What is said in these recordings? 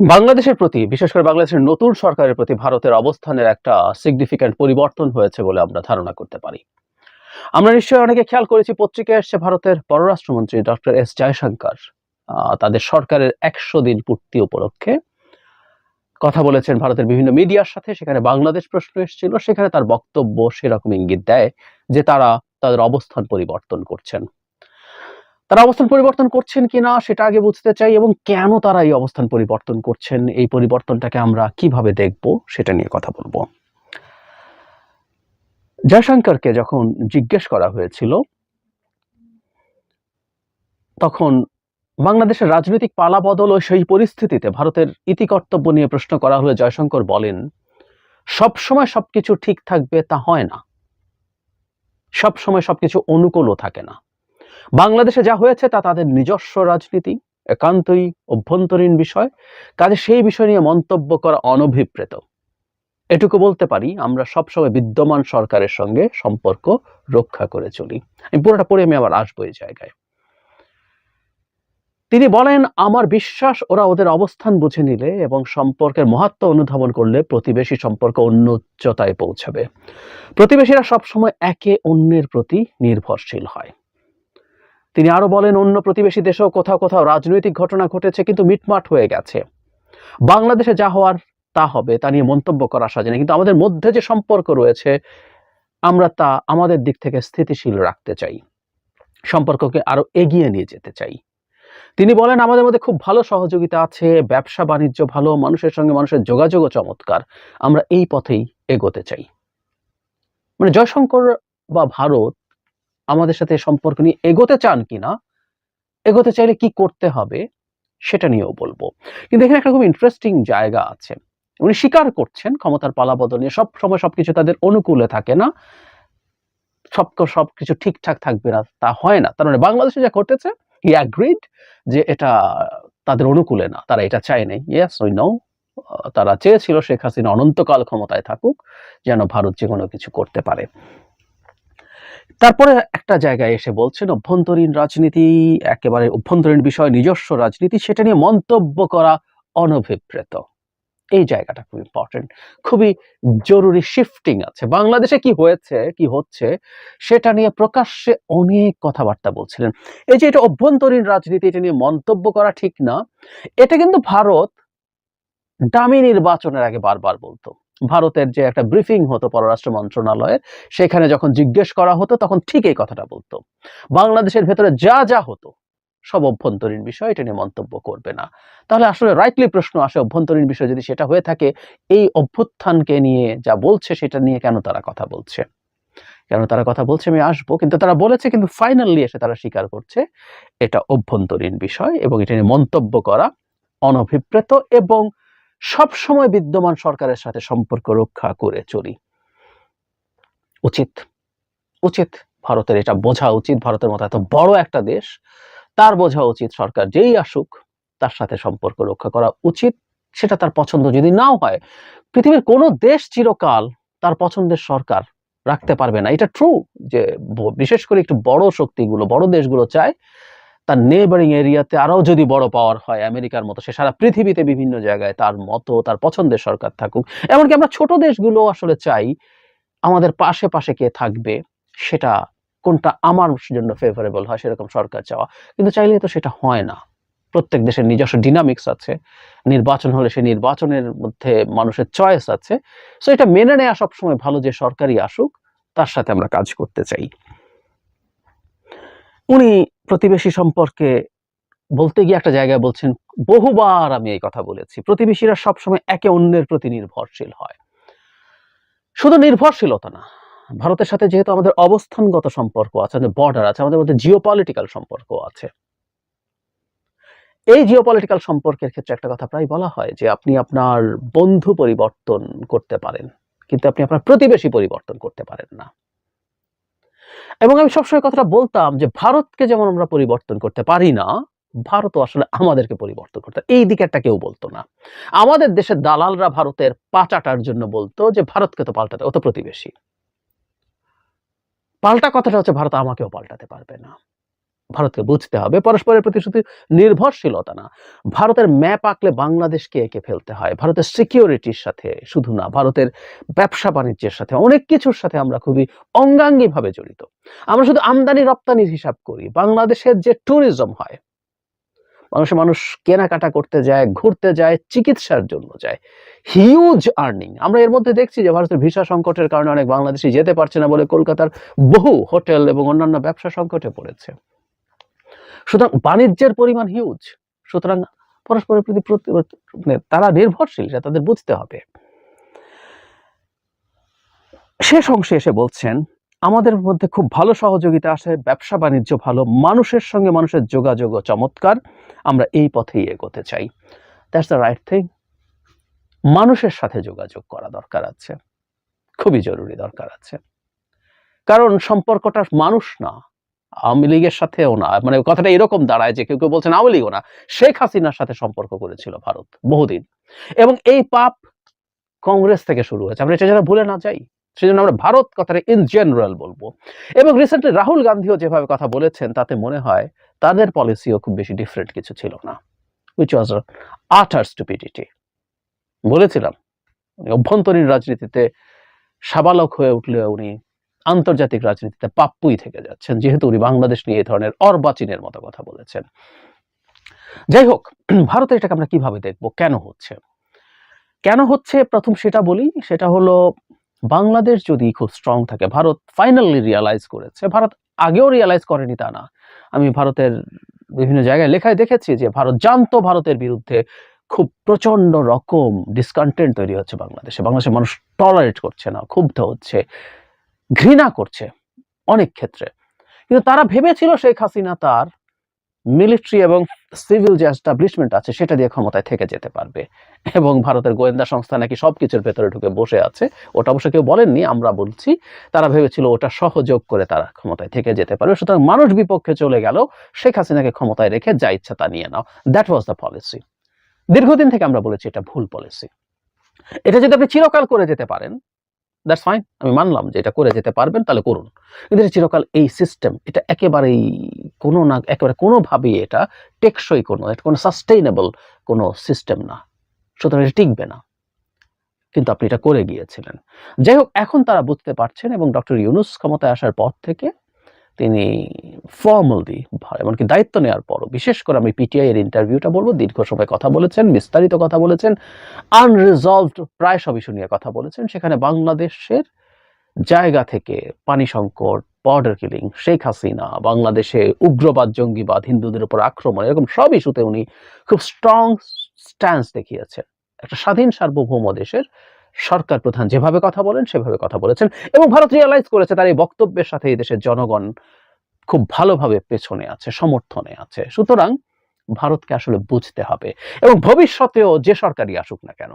বাংলাদেশের প্রতি, বিশেষ করে বাংলাদেশের নতুন সরকারের প্রতি ভারতের অবস্থানের একটা সিগনিফিক্যান্ট পরিবর্তন হয়েছে বলে আমরা ধারণা করতে পারি। আমরা নিশ্চয়ই অনেকে খেয়াল করেছি, পত্রিকায় এসছে ভারতের পররাষ্ট্রমন্ত্রী ডক্টর এস জয়শঙ্কর। তাদের সরকারের একশো দিন পূর্তি উপলক্ষে কথা বলেছেন ভারতের বিভিন্ন মিডিয়ার সাথে, সেখানে বাংলাদেশ প্রশ্ন এসেছিল, সেখানে তার বক্তব্য সেরকম ইঙ্গিত দেয় যে তারা তাদের অবস্থান পরিবর্তন করছেন। তারা অবস্থান পরিবর্তন করছেন কিনা সেটা আগে বুঝতে চাই এবং কেন তারা এই অবস্থান পরিবর্তন করছেন, এই পরিবর্তনটাকে আমরা কীভাবে দেখব সেটা নিয়ে কথা বলব। জয়শঙ্করকে যখন জিজ্ঞেস করা হয়েছিল, তখন বাংলাদেশের রাজনৈতিক পালাবদল ও সেই পরিস্থিতিতে ভারতের ইতিকর্তব্য নিয়ে প্রশ্ন করা হলে জয়শঙ্কর বলেন, সব সময় সবকিছু ঠিক থাকবে তা হয় না। সব সময় সবকিছু অনুকূলও থাকে না। বাংলাদেশে যা হয়েছে তা তাদের নিজস্ব রাজনীতি, একান্তই অভ্যন্তরীণ বিষয়, কাজে সেই বিষয় নিয়ে মন্তব্য করা অনভিপ্রেত। এটুকু বলতে পারি, আমরা সবসময় বিদ্যমান সরকারের সঙ্গে সম্পর্ক রক্ষা করে চলি। আমি পুরোটা পড়ে আমি আবার আসব এই জায়গায়। তিনি বলেন, আমার বিশ্বাস, ওরা ওদের অবস্থান বুঝে নিলে এবং সম্পর্কের মহত্ব অনুধাবন করলে প্রতিবেশী সম্পর্ক অন্য উচ্চতায় পৌঁছাবে। প্রতিবেশীরা সবসময় একে অন্যের প্রতি নির্ভরশীল হয়। তিনি আরও বলেন, অন্য প্রতিবেশী দেশেও কোথাও কোথাও রাজনৈতিক ঘটনা ঘটেছে, কিন্তু মিটমাট হয়ে গেছে। বাংলাদেশে যা হওয়ার তা হবে, তা নিয়ে মন্তব্য করা সাজে না। কিন্তু আমাদের মধ্যে যে সম্পর্ক রয়েছে, আমরা তা আমাদের দিক থেকে স্থিতিশীল রাখতে চাই। সম্পর্ককে আরও এগিয়ে নিয়ে যেতে চাই। তিনি বলেন, আমাদের মধ্যে খুব ভালো সহযোগিতা আছে, ব্যবসা, বাণিজ্য ভালো, মানুষের সঙ্গে মানুষের যোগাযোগও চমৎকার। আমরা এই পথেই এগোতে চাই। মানে জয়শঙ্কর বা ভারত আমাদের সাথে সম্পর্ক নিয়ে এগোতে চান কিনা, এগোতে চাইলে কি করতে হবে সেটা নিয়েও বলব। কিন্তু এখানে একটা খুব ইন্টারেস্টিং জায়গা আছে। উনি স্বীকার করছেন ক্ষমতার পালাবদল নিয়ে, সব সময় সবকিছু তাদের অনুকূলে থাকে না, সব সবকিছু ঠিকঠাক থাকবে না, তা হয় না। তার মানে বাংলাদেশে যা ঘটেছে হি অ্যাগ্রিড যে এটা তাদের অনুকূলে না, তারা এটা চায় নাই। ইয়েস ওই নো তারা চেয়েছিল শেখ হাসিনা অনন্তকাল ক্ষমতায় থাকুক, যেন ভারত যে কোনো কিছু করতে পারে। তারপরে একটা জায়গায় এসে বলছেন, অভ্যন্তরীণ রাজনীতি, একেবারে অভ্যন্তরীণ বিষয়, নিজস্ব রাজনীতি, সেটা নিয়ে মন্তব্য করা অনভিপ্রেত। এই জায়গাটা খুব ইম্পর্টেন্ট খুবই জরুরি শিফটিং আছে। বাংলাদেশে কি হয়েছে, কি হচ্ছে, সেটা নিয়ে প্রকাশ্যে অনেক কথাবার্তা বলছিলেন। এই যে এটা অভ্যন্তরীণ রাজনীতি, এটা নিয়ে মন্তব্য করা ঠিক না, এটা কিন্তু ভারত ডামি নির্বাচনের আগে বারবার বলতো। ভারতের যে একটা ব্রিফিং হতো পররাষ্ট্র মন্ত্রণালয়ের সেখানে যখন জিজ্ঞেস করা হতো, তখন ঠিক এই কথাটা বলতো। বাংলাদেশের ভেতরে যা যা হতো, সব অভ্যন্তরীণ বিষয় এটা নিয়ে মন্তব্য করবে না। তাহলে আসলে রাইটলি প্রশ্ন আসে, অভ্যন্তরীণ বিষয় যদি সেটা হয়ে থাকে, এই অভ্যুত্থানকে নিয়ে যা বলছে, সেটা নিয়ে কেন তারা কথা বলছে? কেন তারা কথা বলছে, আমি আসব। কিন্তু তারা বলেছে, কিন্তু ফাইনালি এসে তারা স্বীকার করছে, এটা অভ্যন্তরীণ বিষয় এবং এটা নিয়ে মন্তব্য করা অনভিপ্রেত এবং সব সময় বিদ্যমান সরকারের সাথে সম্পর্ক রক্ষা করে চলি। উচিত। উচিত ভারতের এটা বোঝা উচিত, ভারতের মতো এত বড় একটা দেশ, তার বোঝা উচিত সরকার যেই আসুক, তার সাথে সম্পর্ক রক্ষা করা উচিত। সেটা তার পছন্দ যদি নাও হয়, পৃথিবীর কোনো দেশ চিরকাল তার পছন্দের সরকার রাখতে পারবে না। এটা ট্রু যে বিশেষ করে একটু বড় শক্তিগুলো, বড় দেশগুলো চায় তার নেবারিং এরিয়াতে আরও যদি বড় পাওয়ার হয় আমেরিকার মতো, সে সারা পৃথিবীতে বিভিন্ন জায়গায় তার মতো, তার পছন্দের সরকার থাকুক। এমনকি আমরা ছোট দেশগুলো আসলে চাই, আমাদের পাশে পাশে কে থাকবে, সেটা কোনটা আমার জন্য ফেভারেবল হয় সেরকম সরকার চাওয়া। কিন্তু চাইলে তো সেটা হয় না। প্রত্যেক দেশের নিজস্ব ডিনামিক্স আছে, নির্বাচন হলে সেই নির্বাচনের মধ্যে মানুষের চয়েস আছে। সো এটা মেনে নেওয়া সবসময় ভালো যে সরকারই আসুক, তার সাথে আমরা কাজ করতে চাই। উনি প্রতিবেশী সম্পর্কে বলতে গিয়ে একটা জায়গায় বলছেন, বহুবার আমি এই কথা বলেছি। প্রতিবেশীরা সবসময় একে অন্যের প্রতি নির্ভরশীল হয়। শুধু নির্ভরশীলতা না, ভারতের সাথে যেহেতু আমাদের অবস্থানগত সম্পর্ক আছে, আমাদের বর্ডার আছে, আমাদের মধ্যে জিওপলিটিক্যাল সম্পর্ক আছে। এই জিওপলিটিক্যাল সম্পর্কের ক্ষেত্রে একটা কথা প্রায় বলা হয় যে, আপনি আপনার বন্ধু পরিবর্তন করতে পারেন, কিন্তু আপনি আপনার প্রতিবেশী পরিবর্তন করতে পারেন না। এবং আমি সবসময় কথাটা বলতাম যে, ভারতকে যেমন আমরা পরিবর্তন করতে পারি না, ভারতও আসলে আমাদেরকে পরিবর্তন করতে এই দিকে একটা কেউ বলতো না। আমাদের দেশের দালালরা ভারতের পাচাটার জন্য বলতো যে, ভারতকে তো পাল্টাতে, ও তো প্রতিবেশী। পাল্টা কথাটা হচ্ছে, ভারত আমাকেও পাল্টাতে পারবে না। ভারতকে বুঝতে হবে। পরস্পরের প্রতি শুধু নির্ভরশীলতা না, ভারতের ম্যাপ আঁকলে বাংলাদেশকে এঁকে ফেলতে হয়। ভারতের সিকিউরিটির সাথে, শুধু না, ভারতের ব্যবসা বাণিজ্যের সাথে, অনেক কিছুর সাথে আমরা খুবই অঙ্গাঙ্গিভাবে জড়িত। আমরা শুধু আমদানি রপ্তানির হিসাব করি। বাংলাদেশের যে ট্যুরিজম হয় মানুষের মানুষ কেনাকাটা করতে যায়, ঘুরতে যায়, চিকিৎসার জন্য যায়। হিউজ আর্নিং আমরা এর মধ্যে দেখছি যে ভারতের ভিসা সংকটের কারণে অনেক বাংলাদেশি যেতে পারছে না বলে কলকাতার বহু হোটেল এবং অন্যান্য ব্যবসা সংকটে পড়েছে। সুতরাং বাণিজ্যের পরিমাণ হিউজ সুতরাং পরস্পরের প্রতি মানে তারা নির্ভরশীল, সেটা তাদের বুঝতে হবে। শেষ অংশে এসে বলছেন, আমাদের মধ্যে খুব ভালো সহযোগিতা আসে, ব্যবসা বাণিজ্য ভালো, মানুষের সঙ্গে মানুষের যোগাযোগও চমৎকার। আমরা এই পথেই এগোতে চাই। দ্যাটস দ্য রাইট থিং মানুষের সাথে যোগাযোগ করা দরকার আছে। খুবই জরুরি দরকার আছে। কারণ সম্পর্কটা মানুষ না আওয়ামী লীগের সাথেও না। মানে কথাটা এরকম দাঁড়ায় যে কেউ কেউ বলছেন আওয়ামী লীগও না। শেখ হাসিনার সাথে সম্পর্ক করেছিল ভারত বহুদিন। এবং এই পাপ কংগ্রেস থেকে শুরু হয়েছে। আমরা এটা ভুলে না যাই। সেজন্য আমরা ভারত কথাটা ইন জেনারেল বলব। এবং রিসেন্টলি রাহুল গান্ধীও যেভাবে কথা বলেছেন, তাতে মনে হয় তাদের পলিসিও খুব বেশি ডিফারেন্ট কিছু ছিল না। উইচ ওয়াজ আটার স্টুপিডিটি বলেছিলাম, অভ্যন্তরীণ রাজনীতিতে সাবালক হয়ে উঠলে উনি আন্তর্জাতিক রাজনীতিতে পাপ্পুই থেকে যাচ্ছেন, যেহেতু উনি বাংলাদেশ নিয়ে এই ধরনের অর্বাচীনের মতো কথা বলেছেন। যাই হোক, ভারতে এটাকে আমরা কীভাবে দেখব? কেন হচ্ছে? কেন হচ্ছে? প্রথম সেটা বলি, সেটা হলো বাংলাদেশ যদি খুব স্ট্রং থাকে, ভারত ফাইনালি রিয়ালাইজ করেছে। ভারত আগেও রিয়ালাইজ করেনি তা না। আমি ভারতের বিভিন্ন জায়গায় লেখায় দেখেছি যে ভারত জানতো ভারতের বিরুদ্ধে খুব প্রচণ্ড রকম ডিসকন্টেন্ট তৈরি হচ্ছে বাংলাদেশে। বাংলাদেশের মানুষ টলারেট করছে না, ক্ষুব্ধ হচ্ছে। ঘৃণা করছে অনেক ক্ষেত্রে। কিন্তু তারা ভেবেছিল শেখ হাসিনা তার মিলিটারি এবং সিভিল যে এস্টাবলিশমেন্ট আছে, সেটা দিয়ে ক্ষমতায় থেকে যেতে পারবে। এবং ভারতের গোয়েন্দা সংস্থা নাকি সবকিছুর ভেতরে ঢুকে বসে আছে। ওটা অবশ্য কেউ বলেননি, আমরা বলছি। তারা ভেবেছিল ওটা সহযোগ করে তারা ক্ষমতায় থেকে যেতে পারবে। সুতরাং মানুষ বিপক্ষে চলে গেল। শেখ হাসিনাকে ক্ষমতায় রেখে যা ইচ্ছা তা নিয়ে নাও। দ্যাট ওয়াজ দ্য পলিসি দীর্ঘদিন থেকে আমরা বলেছি এটা ভুল পলিসি এটা যদি আপনি চিরকাল করে যেতে পারেন দ্যাটস ফাইন আমি মানলাম যে এটা করে যেতে পারবেন, তাহলে করুন। কিন্তু চিরকাল এই সিস্টেম এটা একেবারেই কোনো না, একেবারে কোনোভাবেই এটা টেকসই কোনো, এটা কোনো সাস্টেইনেবল কোনো সিস্টেম না। সুতরাং এটা টিকবে না। কিন্তু আপনি এটা করে গিয়েছিলেন। যাই হোক, এখন তারা বুঝতে পারছেন এবং ডক্টর ইউনুস ক্ষমতায় আসার পর থেকে তিনি ফর্মালি এমনকি দায়িত্ব নেওয়ার পরও, বিশেষ করে আমি পিটিআই এর ইন্টারভিউটা বলব, দীর্ঘ সময় কথা বলেছেন, বিস্তারিত কথা বলেছেন আনরিজলভড প্রায় সব ইস্যু নিয়ে কথা বলেছেন, সেখানে বাংলাদেশের জায়গা থেকে পানি সংকট বর্ডার কিলিং শেখ হাসিনা, বাংলাদেশে উগ্রবাদ, জঙ্গিবাদ, হিন্দুদের উপর আক্রমণ, এরকম সব ইস্যুতে উনি খুব স্ট্রং স্ট্যান্স দেখিয়েছেন। একটা স্বাধীন সার্বভৌম দেশের সরকার প্রধান যেভাবে কথা বলেন, সেভাবে কথা বলেছেন এবং ভারত রিয়ালাইজ করেছে তার এই বক্তব্যের সাথে এই দেশের জনগণ খুব ভালোভাবে পেছনে আছে, সমর্থনে আছে। সুতরাং ভারতকে আসলে বুঝতে হবে এবং ভবিষ্যতেও যে সরকারই আসুক না কেন,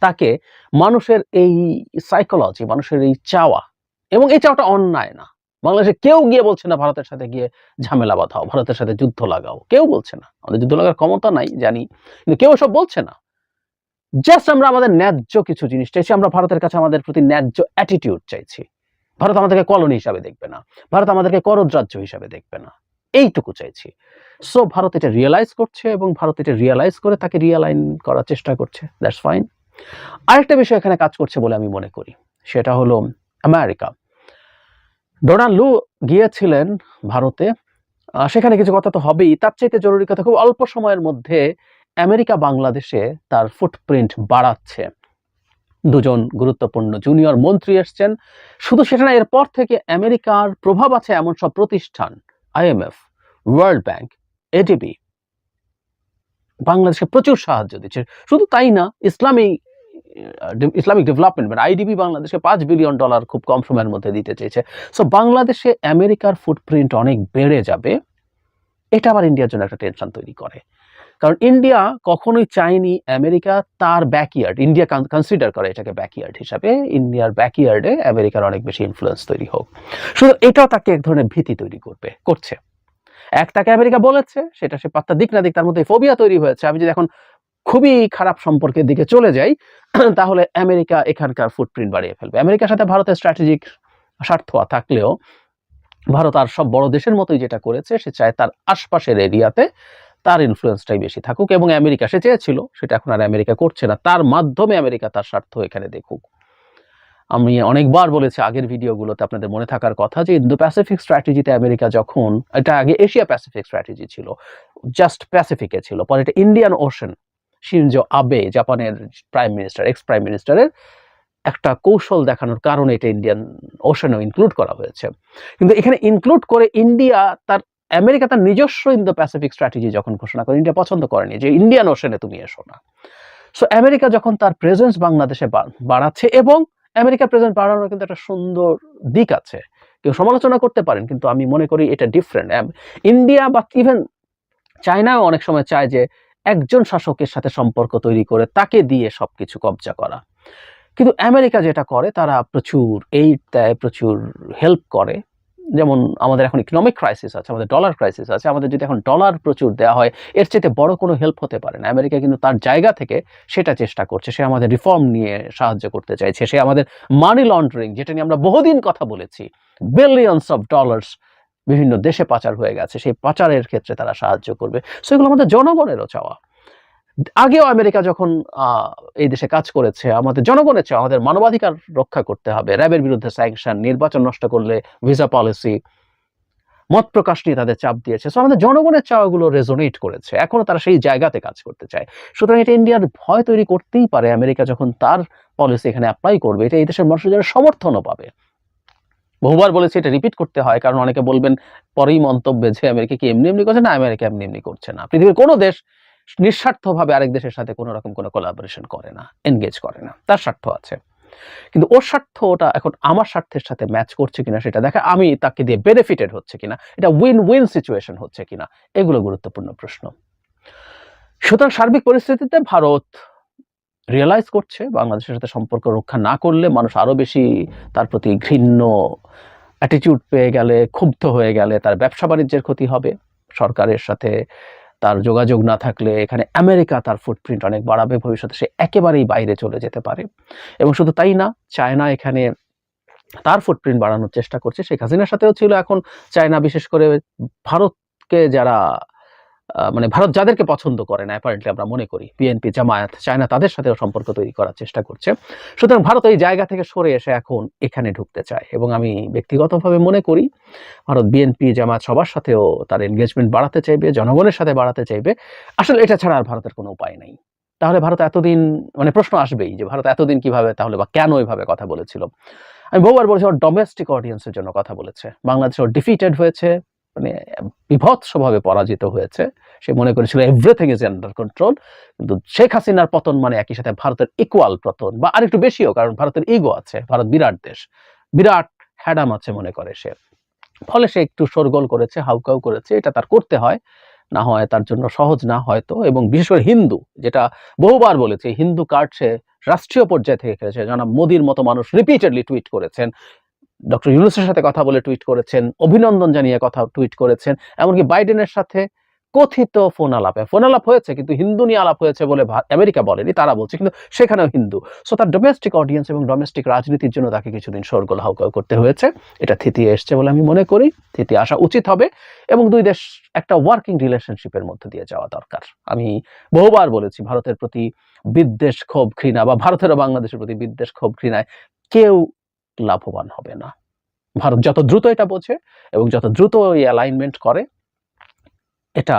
তাকে মানুষের এই সাইকোলজি মানুষের এই চাওয়া এবং এই চাওয়াটা অন্যায় না। বাংলাদেশে কেউ গিয়ে বলছে না, ভারতের সাথে গিয়ে ঝামেলা বাঁধাও, ভারতের সাথে যুদ্ধ লাগাও। কেউ বলছে না। আমাদের যুদ্ধ লাগার ক্ষমতা নাই, জানি। কিন্তু কেউ সব বলছে না। জাস্ট আমরা আমাদের ন্যায্য কিছু জিনিস চাইছি, আমরা ভারতের কাছে আমাদের প্রতি ন্যায্য অ্যাটিটিউড চাইছি। ভারত আমাদেরকে কলোনি হিসাবে দেখবে না, ভারত আমাদেরকে করদ রাজ্য হিসাবে দেখবে না, এইটুকু চাইছি। সো ভারত এটা রিয়েলাইজ করছে এবং ভারত এটা রিয়েলাইজ করে তাকে রিয়ালাইন করার চেষ্টা করছে দ্যাটস ফাইন আরেকটা বিষয় এখানে কাজ করছে বলে আমি মনে করি, সেটা হলো আমেরিকা ডোনাল্ড লু গিয়েছিলেন ভারতে সেখানে কিছু কথা তো হবেই, তার চাইতে জরুরি কথা খুব অল্প সময়ের মধ্যে আমেরিকা বাংলাদেশে তার ফুটপ্রিন্ট বাড়াচ্ছে। দুজন গুরুত্বপূর্ণ জুনিয়র মন্ত্রী এসছেন। শুধু সেটা না, এরপর থেকে আমেরিকার প্রভাব আছে এমন সব প্রতিষ্ঠান আইএমএফ ওয়ার্ল্ড ব্যাংক এডিবি বাংলাদেশকে প্রচুর সাহায্য দিচ্ছে। শুধু তাই না, ইসলামী ইসলামিক ডেভেলপমেন্ট মানে আইডিবি বাংলাদেশে পাঁচ বিলিয়ন ডলার খুব কম সময়ের মধ্যে দিতে চেয়েছে। সো বাংলাদেশে আমেরিকার ফুটপ্রিন্ট অনেক বেড়ে যাবে। এটা আবার ইন্ডিয়ার জন্য একটা টেনশন তৈরি করে। কারণ ইন্ডিয়া কখনোই চায়নি আমেরিকা তার ব্যাকইয়ার্ড ইন্ডিয়া কনসিডার করে এটাকে ব্যাকইয়ার্ড হিসাবে। ইন্ডিয়ার ব্যাকইয়ার্ডে আমেরিকার অনেক বেশি ইনফ্লুয়েন্স তৈরি হোক। শুধু এটাও তাকে এক ধরনের ভীতি তৈরি করবে, করছে। এক তাকে আমেরিকা বলেছে, সেটা সে পাত্তা দিক না দিক, তার মধ্যে ফোবিয়া তৈরি হয়েছে। আমি যদি এখন খুবই খারাপ সম্পর্কের দিকে চলে যাই, তাহলে আমেরিকা এখানকার ফুটপ্রিন্ট বাড়িয়ে ফেলবে। আমেরিকার সাথে ভারতের স্ট্র্যাটেজিক স্বার্থ থাকলেও, ভারত আর সব বড় দেশের মতোই যেটা করেছে, সে চায় তার আশপাশের এরিয়াতে তার ইনফ্লুয়েন্সটাই বেশি থাকুক এবং আমেরিকা সে চেয়েছিল, সেটা এখন আর আমেরিকা করছে না। তার মাধ্যমে আমেরিকা তার স্বার্থ এখানে দেখুক। আমি অনেকবার বলেছি আগের ভিডিওগুলোতে আপনাদের মনে থাকার কথা যে ইন্দো প্যাসিফিক স্ট্র্যাটেজিতে আমেরিকা যখন, এটা আগে এশিয়া প্যাসিফিক স্ট্র্যাটেজি ছিল জাস্ট প্যাসিফিকে ছিল, পরে এটা ইন্ডিয়ান ওশন শিনজো আবে জাপানের প্রাইম মিনিস্টার এক্স প্রাইম মিনিস্টারের একটা কৌশল দেখানোর কারণে এটা ইন্ডিয়ান ওশানও ইনক্লুড করা হয়েছে। কিন্তু এখানে ইনক্লুড করে ইন্ডিয়া তার আমেরিকা তার নিজস্ব ইন্দো প্যাসিফিক স্ট্র্যাটেজি যখন ঘোষণা করে, ইন্ডিয়া পছন্দ করেনি, যে ইন্ডিয়ান ওশানে তুমি এসো না। সো আমেরিকা যখন তার প্রেজেন্স বাংলাদেশে বাড়াচ্ছে এবং আমেরিকার প্রেজেন্স বাড়ানোর কিন্তু একটা সুন্দর দিক আছে। কেউ সমালোচনা করতে পারেন, কিন্তু আমি মনে করি এটা ডিফারেন্ট ইন্ডিয়া বা ইভেন চায়নাও অনেক সময় চায় যে একজন শাসকের সাথে সম্পর্ক তৈরি করে তাকে দিয়ে সবকিছু কবজা করা। কিন্তু আমেরিকা যেটা করে, তারা প্রচুর এইড দেয়, প্রচুর হেল্প করে। যেমন আমাদের এখন ইকোনমিক ক্রাইসিস আছে, আমাদের ডলার ক্রাইসিস আছে, আমাদের যদি এখন ডলার প্রচুর দেওয়া হয়, এর চেয়ে বড় কোনো হেল্প হতে পারে না। আমেরিকা কিন্তু তার জায়গা থেকে সেটা চেষ্টা করছে, সে আমাদের রিফর্ম নিয়ে সাহায্য করতে চাইছে, সে আমাদের মানি লন্ডারিং যেটা নিয়ে আমরা বহুদিন কথা বলেছি বিলিয়নস অফ ডলার্স বিভিন্ন দেশে পাচার হয়ে গেছে, সেই পাচারের ক্ষেত্রে তারা সাহায্য করবে। সেগুলো আমাদের জনগণেরও চাওয়া। আগেও আমেরিকা যখন এই দেশে কাজ করেছে, আমাদের জনগণের চাওয়া আমাদের মানবাধিকার রক্ষা করতে হবে, র্যাবের বিরুদ্ধে স্যাংশন, নির্বাচন নষ্ট করলে ভিসা পলিসি, মত প্রকাশ নিয়ে তাদের চাপ দিয়েছে। সো আমাদের জনগণের চাওয়াগুলো রেজোনেট করেছে। এখনও তারা সেই জায়গাতে কাজ করতে চায়। সুতরাং এটা ইন্ডিয়ার ভয় তৈরি করতেই পারে আমেরিকা যখন তার পলিসি এখানে অ্যাপ্লাই করবে। এটা এই দেশের মানুষের জন্য সমর্থনও পাবে। বহুবার বলেছি এটা রিপিট করতে হয়, কারণ অনেকে বলবেন, পরেই মন্তব্যে যে আমেরিকা কি এমনি এমনি করছে? না, আমেরিকা এমনি এমনি করছে না। পৃথিবীর কোনো দেশ নিঃস্বার্থভাবে আরেক দেশের সাথে কোনো রকম কোনো কোলাবোরেশন করে না এনগেজ করে না। তার স্বার্থ আছে। কিন্তু ওর স্বার্থ ওটা এখন আমার স্বার্থের সাথে ম্যাচ করছে কিনা সেটা দেখা আমি তাকে দিয়ে বেনিফিটেড হচ্ছে কিনা, এটা উইন উইন সিচুয়েশন হচ্ছে কিনা, এগুলো গুরুত্বপূর্ণ প্রশ্ন। সুতরাং সার্বিক পরিস্থিতিতে ভারত রিয়েলাইজ করছে, বাংলাদেশের সাথে সম্পর্ক রক্ষা না করলে মানুষ আরও বেশি তার প্রতি ঘৃণ্য অ্যাটিটিউড পেয়ে গেলে, ক্ষুব্ধ হয়ে গেলে তার ব্যবসা বাণিজ্যের ক্ষতি হবে। সরকারের সাথে তার যোগাযোগ না থাকলে এখানে আমেরিকা তার ফুটপ্রিন্ট অনেক বাড়াবে, ভবিষ্যতে সে একেবারেই বাইরে চলে যেতে পারে। এবং শুধু তাই না, চায়না এখানে তার ফুটপ্রিন্ট বাড়ানোর চেষ্টা করছে। শেখ হাসিনার সাথেও ছিল এখন চায়না, বিশেষ করে ভারতকে যারা মানে ভারত যাদেরকে পছন্দ করে না অ্যাপারেন্টলি আমরা মনে করি বিএনপি জামায়াত, চায়না তাদের সাথেও সম্পর্ক তৈরি করার চেষ্টা করছে। সুতরাং ভারত এই জায়গা থেকে সরে এসে এখন এখানে ঢুকতে চায় এবং আমি ব্যক্তিগতভাবে মনে করি, ভারত বিএনপি জামায়াত সবার সাথেও তার এনগেজমেন্ট বাড়াতে চাইবে, জনগণের সাথে বাড়াতে চাইবে। আসলে এটা ছাড়া আর ভারতের কোনো উপায় নেই। তাহলে ভারত এতদিন মানে প্রশ্ন আসবেই যে ভারত এতদিন কীভাবে, তাহলে বা কেন এইভাবে কথা বলেছিল? আমি বহুবার বলেছি, ওর ডোমেস্টিক অডিয়েন্সের জন্য কথা বলেছে। বাংলাদেশ ওর ডিফিটেড হয়েছে মানে বিভৎসভাবে পরাজিত হয়েছে। সে মনে করেছিল এভরিথিং ইজ আন্ডার কন্ট্রোল কিন্তু শেখ হাসিনার পতন মানে একই সাথে ভারতের ইকুয়াল পতন, বা আরেকটু বেশিও, কারণ ভারতের ইগো আছে, ভারত বিরাট দেশ, বিরাট হ্যাডাম আছে মনে করে সে। ফলে সে একটু শোরগোল করেছে, হাউকাউ করেছে, এটা তার করতে হয়, না হয় তার জন্য সহজ না হয়তো, এবং বিশেষ করে হিন্দু, যেটা বহুবার বলেছে, হিন্দু কার্ড সে রাষ্ট্রীয় পর্যায়ে থেকে খেলেছে, জনাব মোদির মতো মানুষ রিপিটেডলি টুইট করেছেন, ডক্টর ইউনুসের সাথে কথা বলে টুইট করেছেন, অভিনন্দন জানিয়ে কথা টুইট করেছেন, এমনকি বাইডেনের সাথে কথিত ফোন আলাপে। ফোন আলাপ হয়েছে, কিন্তু হিন্দু নিয়ে আলাপ হয়েছে বলে আমেরিকা বলেনি, তারা বলছে, কিন্তু সেখানেও হিন্দু। সো তার ডোমেস্টিক অডিয়েন্স এবং ডোমেস্টিক রাজনীতির জন্য তাকে কিছুদিন শোরগোল হাউকাউ করতে হয়েছে। এটা থিতিয়ে এসছে বলে আমি মনে করি। থিতিয়ে আসা উচিত হবে এবং দুই দেশ একটা ওয়ার্কিং রিলেশনশিপের মধ্যে দিয়ে যাওয়া দরকার। আমি বহুবার বলেছি, ভারতের প্রতি বিদ্বেষ ক্ষোভ ঘৃণা বা ভারতের ও বাংলাদেশের প্রতি বিদ্বেষ ক্ষোভ ঘৃণায় কেউ লাভবান হবে না। ভারত যত দ্রুত এটা বোঝে এবং যত দ্রুত এই অ্যালাইনমেন্ট করে এটা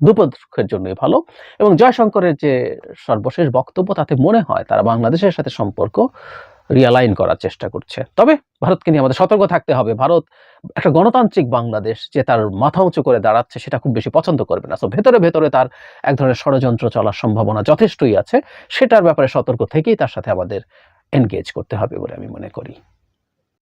দুপক্ষের জন্যই ভালো। এবং জয়শঙ্করের যে সর্বশেষ বক্তব্য, তাতে মনে হয় তারা বাংলাদেশের সাথে সম্পর্ক রিয়ালাইন করার চেষ্টা করছে। তবে ভারতকে নিয়ে আমাদের সতর্ক থাকতে হবে। ভারত একটা গণতান্ত্রিক বাংলাদেশ যে তার মাথা উঁচু করে দাঁড়াচ্ছে, সেটা খুব বেশি পছন্দ করবে না। তো ভেতরে ভেতরে তার এক ধরনের ষড়যন্ত্র চলার সম্ভাবনা যথেষ্টই আছে। সেটার ব্যাপারে সতর্ক থেকেই তার সাথে আমাদের এনগেজ করতে হবে বলে আমি মনে করি।